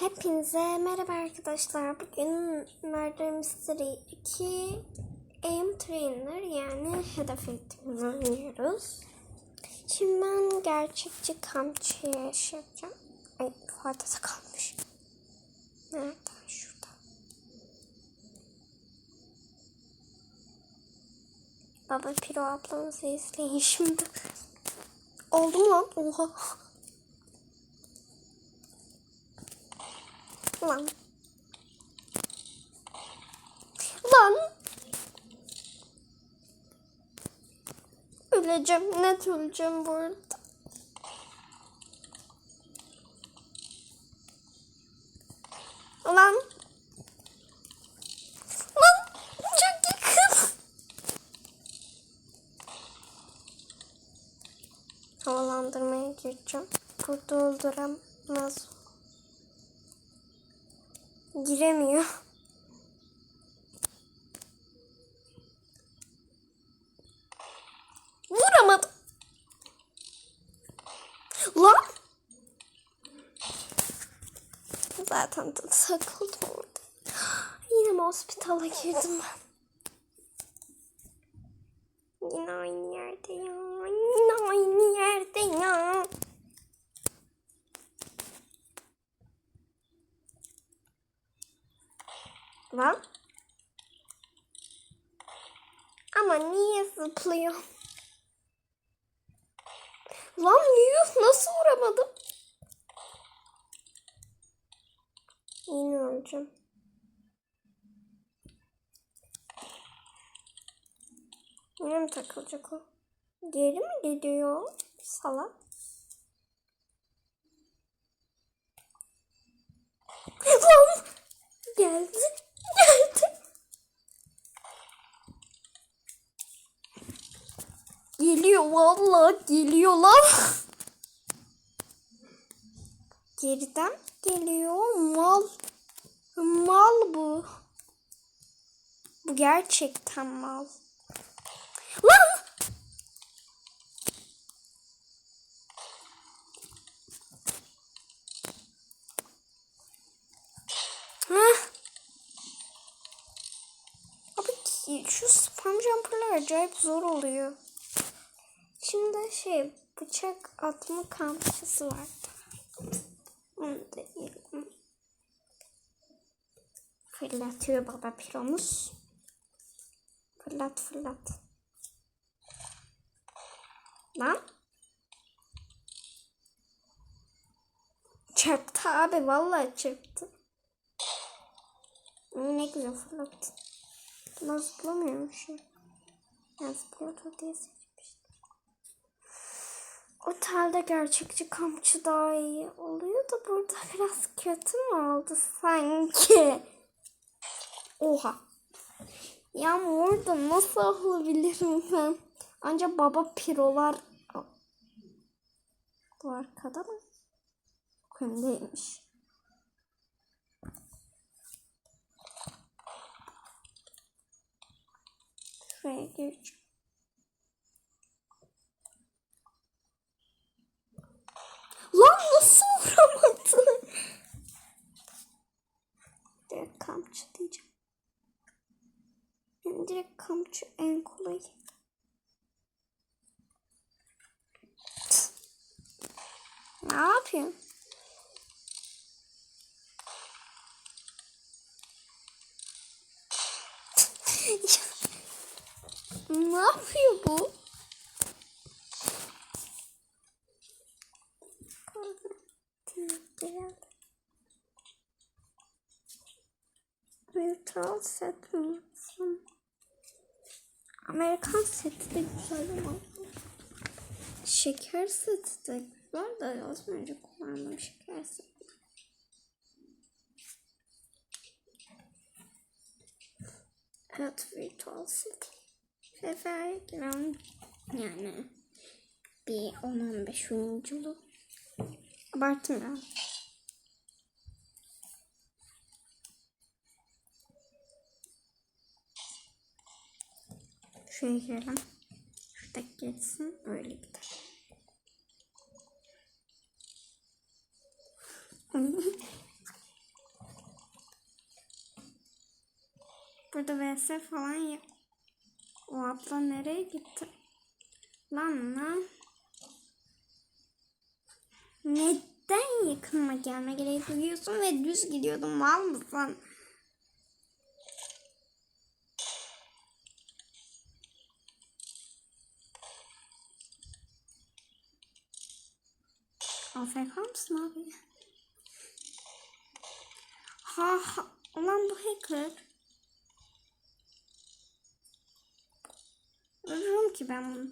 Hepinize merhaba arkadaşlar. Bugün Murder Mystery 2 Aim Trainer yani hedef eğitimini oynuyoruz. Şimdi ben gerçekçi kamçıya şey yapacağım. Ay yukarıda da kalmış. Nerede? Şurada. Baba Piro ablamızı izleyin şimdi. Oldu mu lan? Oha. Lan. Lan. Öleceğim. Net öleceğim bu arada. Lan. Lan. Çok yakın. Havalandırmaya gireceğim. Burada öldüremez. Giremiyor. Vuramadım. Lan. Zaten takıldım orada. Yine hospitala girdim ben? Yine aynı yerde ya. Yine aynı yerde ya. Lan. Ama niye zıplıyor? Lan yuh nasıl vuramadım? Yine öleceğim. Yine mi takılacak o? Geri mi gidiyor? Salak. Lan! Geldi. Geliyor vallahi geliyor lan. Geriden geliyor mal. Mal bu. Bu gerçekten mal. Lan! Heh. Abi şu spam jumperlar acayip zor oluyor. Şimdi şey bıçak atma kamçısı var. Onu da. Fırlatıyor baba piromuz. Fırlat fırlat. Lan. Çarptı abi vallahi çarptı. Ne güzel fırlattı. Buna zıplamıyormuşum. Ben zıplıyordu diye. Otelde gerçekçi kampçı daha iyi oluyor da burada biraz kötü mü oldu sanki? Oha. Ya orada nasıl olabilirim ben? Ancak baba pirolar bu arkada mı? Öndeymiş. Şuraya gireceğim. Lan nasıl vuramadı? Direkt kamçı diyeceğim. Yani direkt kamçı en kolay. Ne yapıyorsun? ne yapıyor bu? Virtual set mi yapsam? Amerikan seti de güzel ama. Şeker seti de güzel da az önce kullandım şeker seti. Evet virtual seti. Sefer giren yani bir 10-15 oyunculu. Abartmıyorum. Şuraya girelim. Şuradaki geçsin. Öyle gider. Burada vs falan yap. O abla nereye gitti? Lan lan. Neden yakınma gelme gereği duyuyorsun ve düz gidiyordum mal mısın? AFK mısın abi? Ha, ha ulan bu hacker. Vururum ki ben bunu.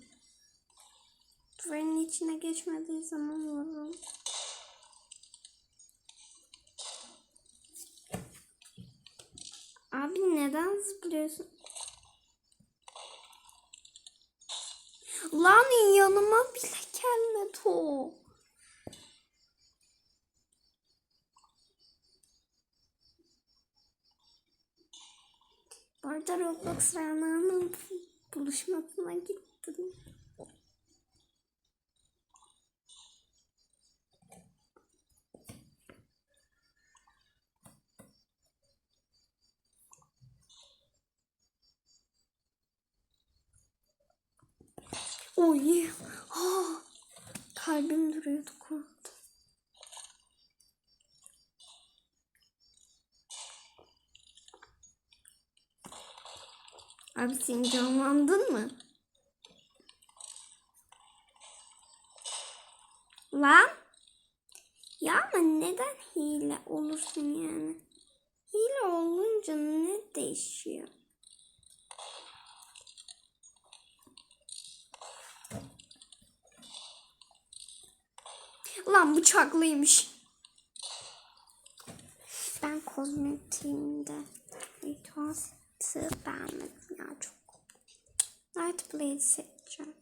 Duvarın içine geçmediği zaman vururum. Abi neden zıplıyorsun? Lan yanıma bile gelmedi o. Arada Roblox Rana'nın buluşmasına gittim. Oy. Ah, kalbim duruyordu korktum. Abi sen canlandın mı? Lan? Ya ama neden hile olursun yani? Hile olunca ne değişiyor? Lan bıçaklıymış. Ben kozmetiğimde ithası beğenmedim ya çok. Light Blade seçeceğim.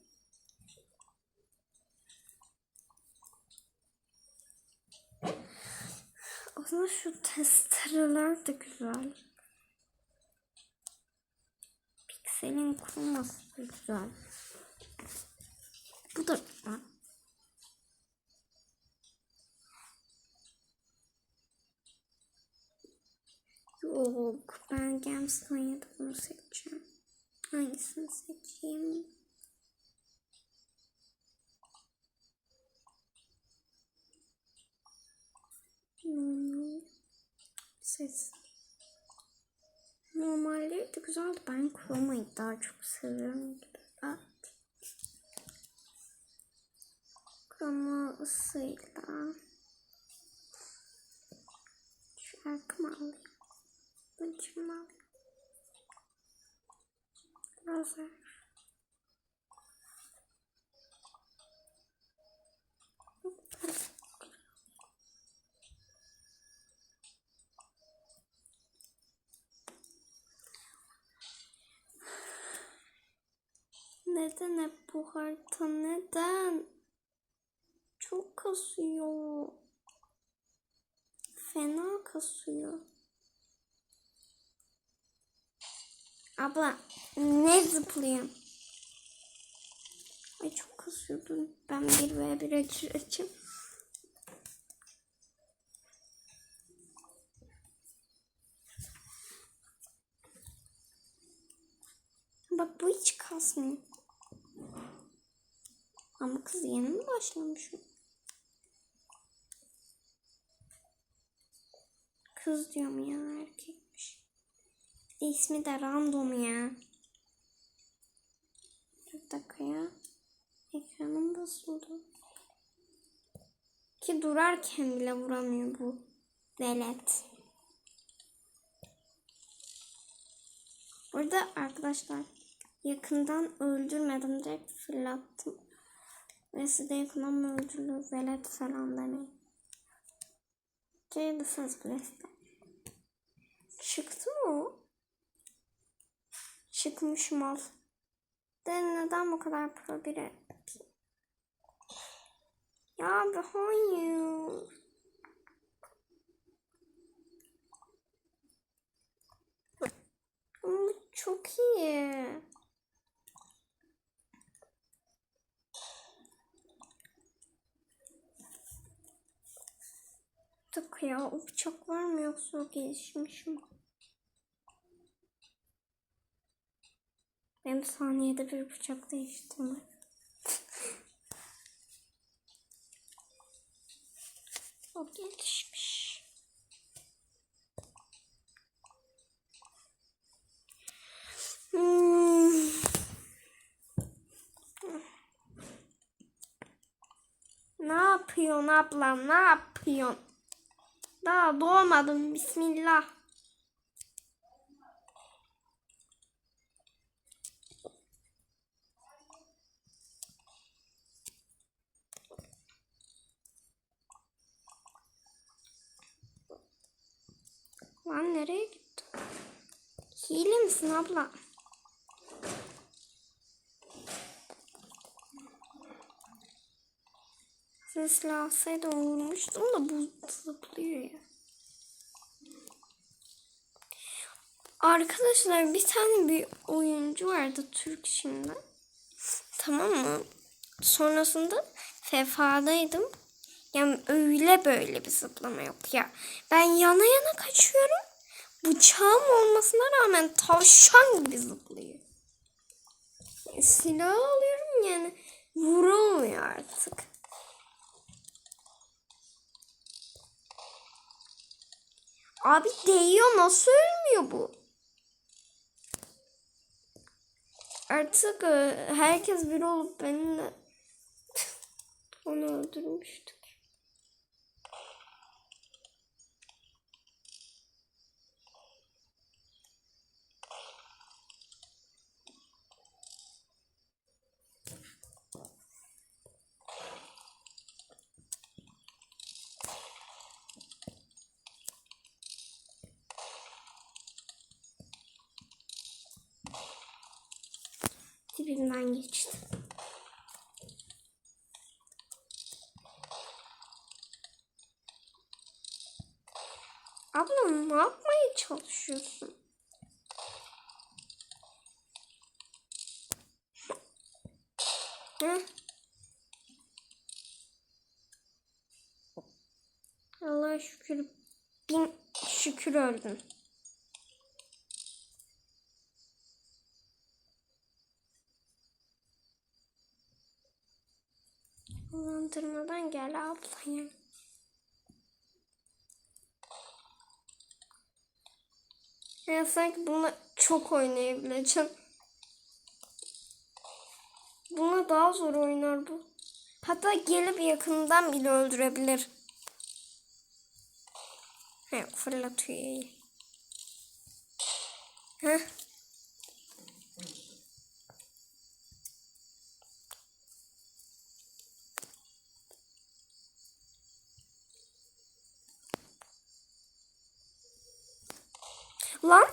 O zaman şu testereler de güzel. Pikselin kurması da güzel. Bu da güzel. Yok ben ya da bunu seçeceğim. Hangisini seçeyim? Hmm. Ses. Normalleri de güzeldi. Ben Chroma'yı daha çok seviyorum. Evet. Chroma ısıyla. Şu arkamı alayım. Alayım. Lazer. Neden hep bu harita? Neden? Çok kasıyor. Fena kasıyor. Abla ne zıplayayım? Ay çok kasıyordu. Ben bir veya bir açayım. Bak bu hiç kasmıyor. Ama kız yeni mi başlamış? Kız diyorum ya erkekmiş. İsmi de random ya. Bir dakika ya. Ekranım basıldı. Ki durarken bile vuramıyor bu velet. Burada arkadaşlar yakından öldürmedim direkt fırlattım. Ve size yakından mı öldürülür velet falan demeyin. Ceylısınız bilesine. Çıktı mı o? Çıkmış mal. De neden bu kadar pro biri? Ya abi hayır. Çok iyi. Dakika ya o bıçak var mı yoksa o gelişmiş mi? Benim saniyede bir bıçak değiştirmek. O gelişmiş. Hmm. Ne yapıyorsun ablam? Ne yapıyorsun? Daha doğmadım. Bismillah. Lan nereye gitti? Hile misin abla? Sesli alsaydı vurmuştum da bu zıplıyor ya. Arkadaşlar bir tane bir oyuncu vardı Türk şimdi. Tamam mı? Sonrasında Fefa'daydım. Yani öyle böyle bir zıplama yok ya. Ben yana yana kaçıyorum. Bıçağım olmasına rağmen tavşan gibi zıplıyor. Silah alıyorum yani vurulmuyor artık. Abi değiyor nasıl ölmüyor bu? Artık e, herkes bir olup benimle onu öldürmüştük. Dibinden geçti. Ablam ne yapmaya çalışıyorsun? Heh. Allah'a şükür bin şükür öldün. Dolandırmadan gel ablaya. Ya sanki bununla çok oynayabileceğim. Buna daha zor oynar bu. Hatta gelip yakından bile öldürebilir. He, fırlatıyor. Heh. Lan.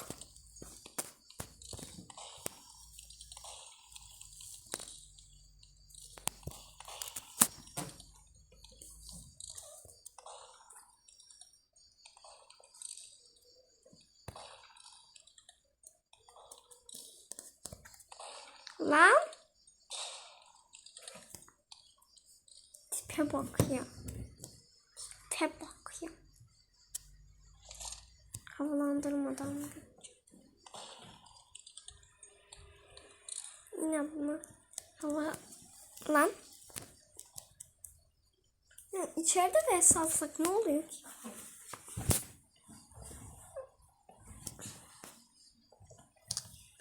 Lan. Tipe bak ya. Tipe bak ya. Havalandırmadan geçeceğim. Yapma. Hava... Lan. Ya içeride de salsak ne oluyor ki?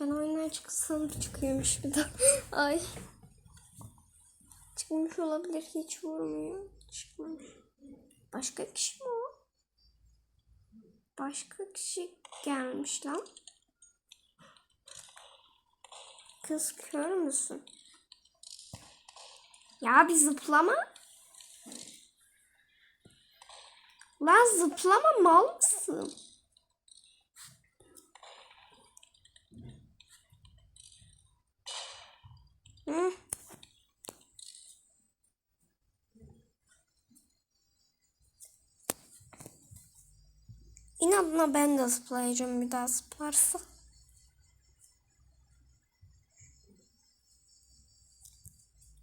Ben oyundan çıksam çıkıyormuş bir de. Ay. Çıkmış olabilir. Hiç vurmuyor. Çıkmamış. Başka kişi mi o? Başka kişi gelmiş lan. Kız kör müsün? Ya bir zıplama. Lan zıplama mal mısın? Hı. İnadına ben de zıplayacağım bir daha zıplarsa.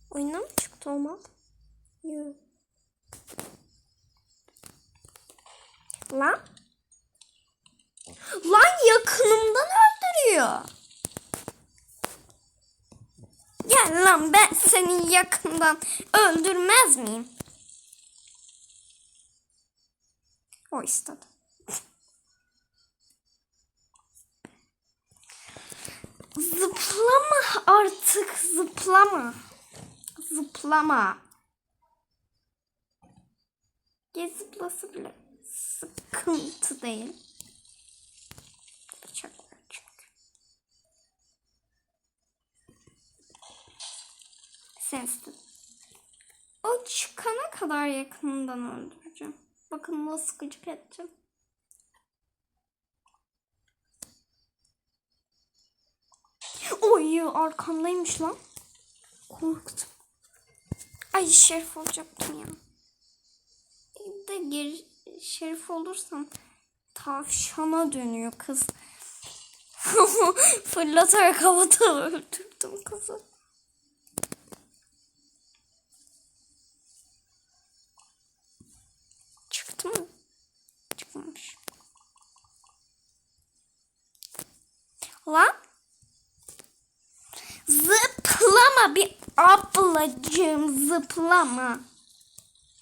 Oyundan mı çıktı o mal? Yok. Lan. Lan yakınımdan öldürüyor. Gel lan ben seni yakından öldürmez miyim? O istedi. Zıplama artık zıplama. Zıplama. Gez zıplası bile sıkıntı değil. Bıçak var çünkü. Sensitive. O çıkana kadar yakından öldüreceğim. Bakın nasıl gıcık edeceğim. Oy arkamdaymış lan. Korktum. Ay şerif olacaktım ya. Bir de geri şerif olursam tavşana dönüyor kız. Fırlatarak havada öldürdüm kızı. Çıktı mı? Çıkmamış. Lan. Zıplama bir ablacığım zıplama.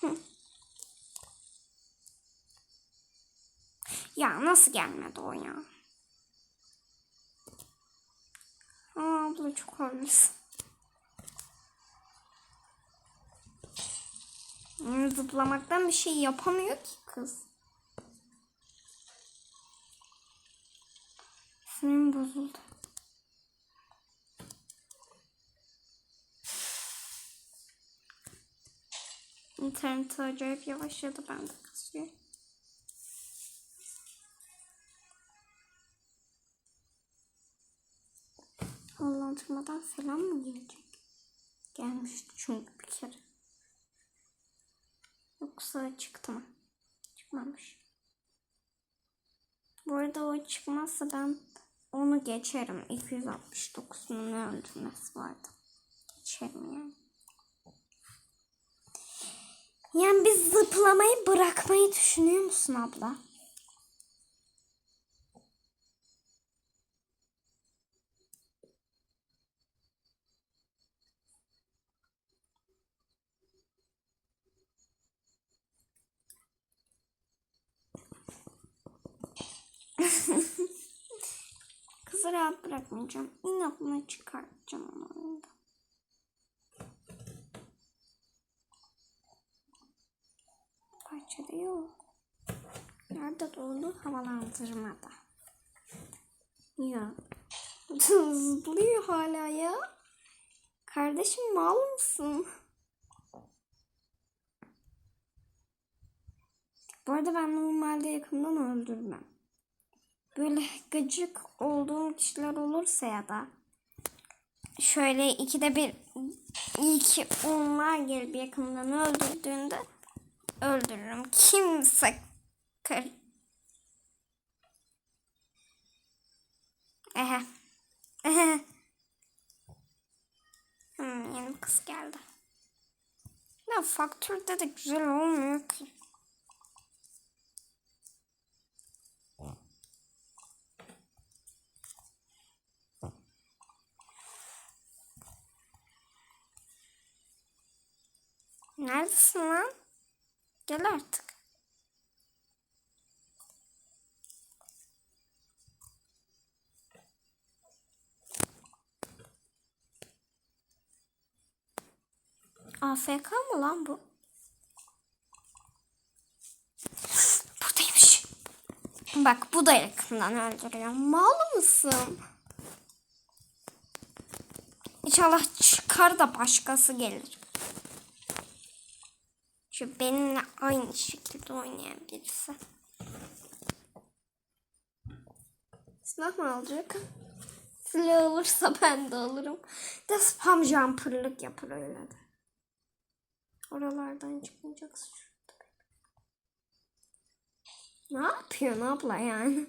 Hı. Ya nasıl gelmedi o ya? Aa, abla çok haklısın. Yani Zıplamaktan bir şey yapamıyor ki kız. Sinirim bozuldu. İnternet acayip yavaşladı bende kasıyor. Havalandırmadan falan mı gelecek? Gelmişti çünkü bir kere. Yoksa çıktı mı? Çıkmamış. Bu arada o çıkmazsa ben onu geçerim. 269'un ne öldürmesi vardı. Geçerim yani. Yani biz zıplamayı bırakmayı düşünüyor musun abla? Kızı rahat bırakmayacağım. İnatına çıkartacağım onu oyundan. Parçada yok. Nerede doğdu? Havalandırmada. Ya. Zıplıyor hala ya. Kardeşim mal mısın? Bu arada ben normalde yakından öldürmem. Böyle gıcık olduğum kişiler olursa ya da şöyle ikide bir ki onlar gelip yakından öldürdüğünde öldürürüm. Kimse kır. Ehe. Ehe. Hmm, yeni kız geldi. Ya faktörde de güzel olmuyor ki. Neredesin lan? Gel artık. AFK mı lan bu? Buradaymış. Bak bu da yakından öldürüyor. Mal mısın? İnşallah çıkar da başkası gelir. Şu benimle aynı şekilde oynayan birisi. Silah mı alacak? Silah olursa ben de alırım. De spam jumperlık yapar öyle de. Oralardan çıkmayacaksın. Ne yapıyorsun abla yani?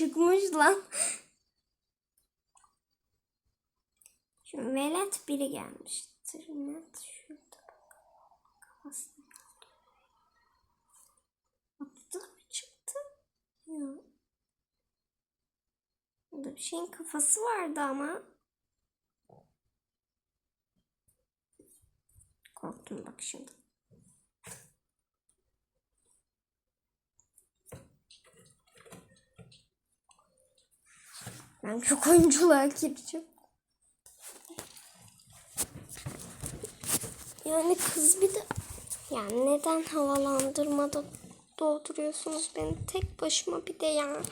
çıkmış lan. Şimdi velet biri gelmiş. Tırnet şurada. Kafasına. Attı mı çıktı? Yok. Burada bir şeyin kafası vardı ama. Korktum bak şimdi. Ben çok oyunculuğa gireceğim. Yani kız bir de yani neden havalandırmada dolduruyorsunuz beni tek başıma bir de ya.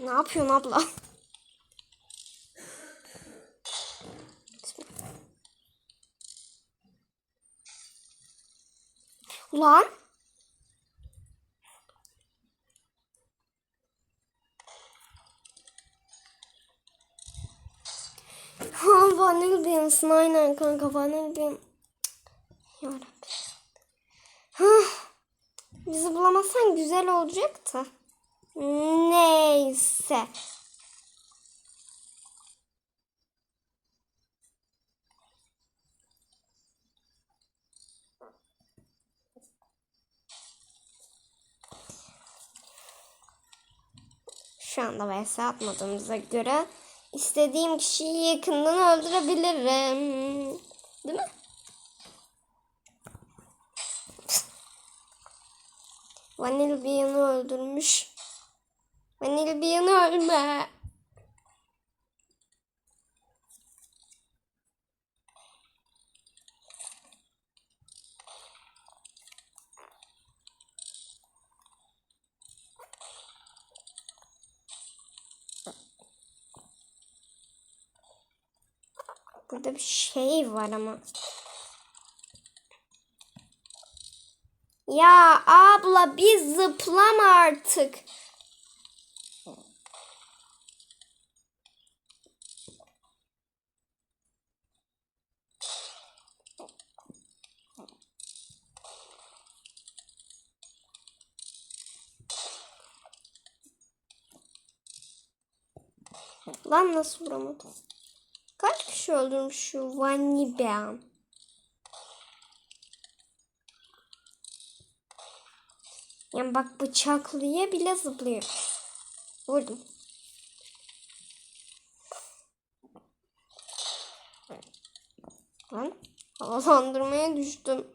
Ne yapıyorsun abla? Ulan. Ha Beans'ın aynen kanka Vanilla Bean. Yarabbim. Hah. Bizi bulamazsan güzel olacaktı. Neyse. Şu anda vs atmadığımıza göre istediğim kişiyi yakından öldürebilirim. Değil mi? Vanilla Bean'ı öldürmüş. Vanilla Bean'ı ölme. Burada bir şey var ama. Ya abla bir zıplama artık. Lan nasıl vuramadım? Öldürmüş şu Vanny Bean? Yani bak bıçaklıya bile zıplıyor. Vurdum. Lan havalandırmaya düştüm.